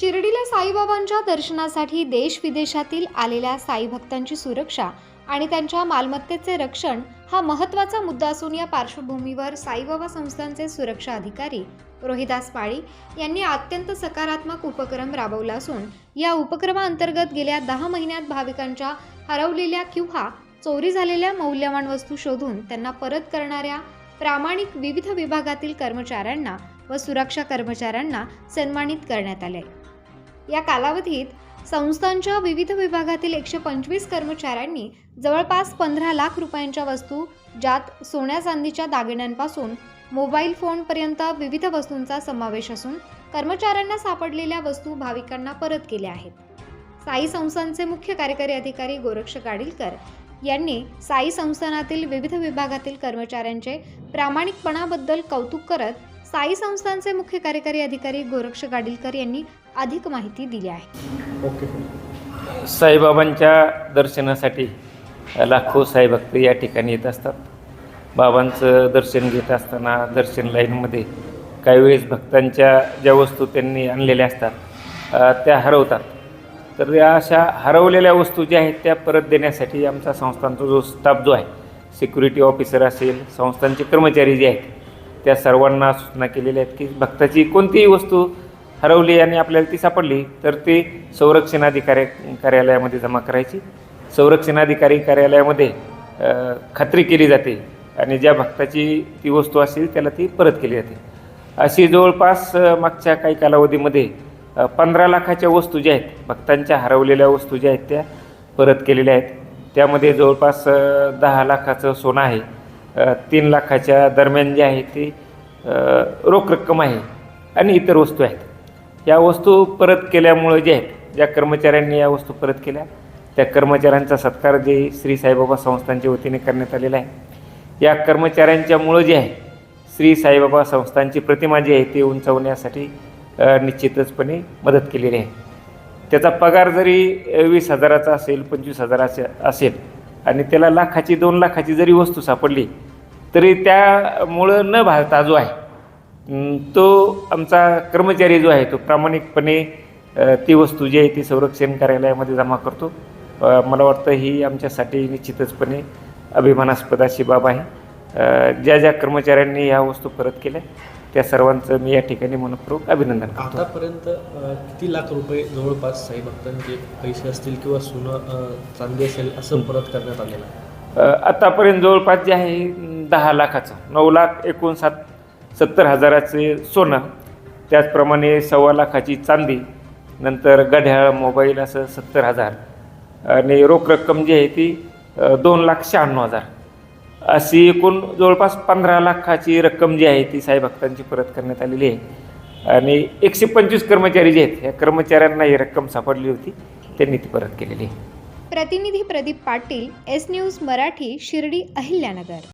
शिर्डीला साईबाबांच्या दर्शनासाठी देश विदेशातील आलेल्या साई भक्तांची सुरक्षा आणि त्यांच्या मालमत्तेचे रक्षण हा महत्त्वाचा मुद्दा असून या पार्श्वभूमीवर साईबाबा संस्थांचे सुरक्षा अधिकारी रोहिदास पाळी यांनी अत्यंत सकारात्मक उपक्रम राबवला असून या उपक्रमाअंतर्गत गेल्या दहा महिन्यात भाविकांच्या हरवलेल्या किंवा चोरी झालेल्या मौल्यवान वस्तू शोधून त्यांना परत करणाऱ्या प्रामाणिक विविध विभागातील कर्मचाऱ्यांना व सुरक्षा कर्मचाऱ्यांना सन्मानित करण्यात आले. या कालावधीत संस्थांच्या विविध विभागातील एकशे पंचवीस कर्मचाऱ्यांनी जवळपास पंधरा लाख रुपयांच्या वस्तू ज्यात सोन्या चांदीच्या दागिन्यांपासून मोबाईल फोनपर्यंत विविध वस्तूंचा समावेश असून कर्मचाऱ्यांना सापडलेल्या वस्तू भाविकांना परत केल्या आहेत. साई संस्थांचे मुख्य कार्यकारी अधिकारी गोरक्ष गाडीलकर यांनी साई संस्थानातील विविध विभागातील कर्मचाऱ्यांचे प्रामाणिकपणाबद्दल कौतुक करत साई संस्थानचे मुख्य कार्यकारी अधिकारी गोरक्ष गाडीलकर यांनी अधिक माहिती दिली आहे. ओके. साईबाबांच्या दर्शनासाठी लाखो साईभक्त या ठिकाणी येत असतात. बाबांचं दर्शन घेत असताना दर्शन लाईनमध्ये काही वेळेस भक्तांच्या ज्या वस्तू त्यांनी आणलेल्या असतात त्या हरवतात. तर या अशा हरवलेल्या वस्तू ज्या आहेत त्या परत देण्यासाठी आमचा संस्थांचा जो स्टाफ जो आहे सिक्युरिटी ऑफिसर असेल संस्थांचे कर्मचारी जे आहेत त्या सर्वांना सूचना केलेल्या आहेत की भक्ताची कोणतीही वस्तू हरवली आणि आपल्याला ती सापडली तर ती संरक्षणाधिकारी कार्यालयामध्ये जमा करायची. संरक्षणाधिकारी कार्यालयामध्ये खात्री केली जाते आणि ज्या भक्ताची ती वस्तू असेल त्याला ती परत केली जाते. अशी जवळपास मागच्या काही कालावधीमध्ये पंधरा लाखाच्या वस्तू ज्या आहेत भक्तांच्या हरवलेल्या वस्तू ज्या आहेत त्या परत केलेल्या आहेत. त्यामध्ये जवळपास दहा लाखाचं सोनं आहे. तीन लाखाच्या दरम्यान जे आहे ते रोख रक्कम आहे आणि इतर वस्तू आहेत. या वस्तू परत केल्यामुळं जे आहेत ज्या कर्मचाऱ्यांनी या वस्तू परत केल्या त्या कर्मचाऱ्यांचा सत्कार जे श्री साईबाबा संस्थांच्या वतीने करण्यात आलेला आहे. या कर्मचाऱ्यांच्यामुळं जे आहे श्री साईबाबा संस्थांची प्रतिमा जी आहे ती उंचावण्यासाठी निश्चितचपणे मदत केलेली आहे. त्याचा पगार जरी वीस हजाराचा असेल पंचवीस हजाराचा असेल आणि त्याला लाखाची दोन लाखाची जरी वस्तू सापडली तरी त्यामुळं न भाळता जो आहे. तो आमचा कर्मचारी जो आहे तो प्रामाणिकपणे ती वस्तू जी आहे ती संरक्षण कार्यालयामध्ये जमा करतो. मला वाटतं ही आमच्यासाठी निश्चितचपणे अभिमानास्पद अशी बाब आहे. ज्या ज्या कर्मचाऱ्यांनी ह्या वस्तू परत केल्या त्या सर्वांचं मी या ठिकाणी मनपूर्वक अभिनंदन करतो. आतापर्यंत किती लाख रुपये जवळपास साई भक्तांचे पैसे असतील किंवा सोनं चांदी असेल असं परत करण्यात आलेलं आहे? आत्तापर्यंत आतापर्यंत जवळपास जे आहे दहा लाखाचं नऊ लाख एकोणसाठ सत्तर हजाराचे सोनं त्याचप्रमाणे सव्वा लाखाची चांदी नंतर गढ्याळ मोबाईल असं सत्तर हजार आणि रोख रक्कम जी आहे ती दोन लाख शहाण्णव हजार. अशी एकूण जवळपास पंधरा लाखाची रक्कम जी आहे ती साईभक्तांची परत करण्यात आलेली आहे. आणि एकशे पंचवीस कर्मचारी जे आहेत या कर्मचाऱ्यांना ही रक्कम सापडली होती त्यांनी ती परत केलेली आहे. प्रतिनिधी प्रदीप पाटील एस न्यूज मराठी शिर्डी अहिल्यानगर.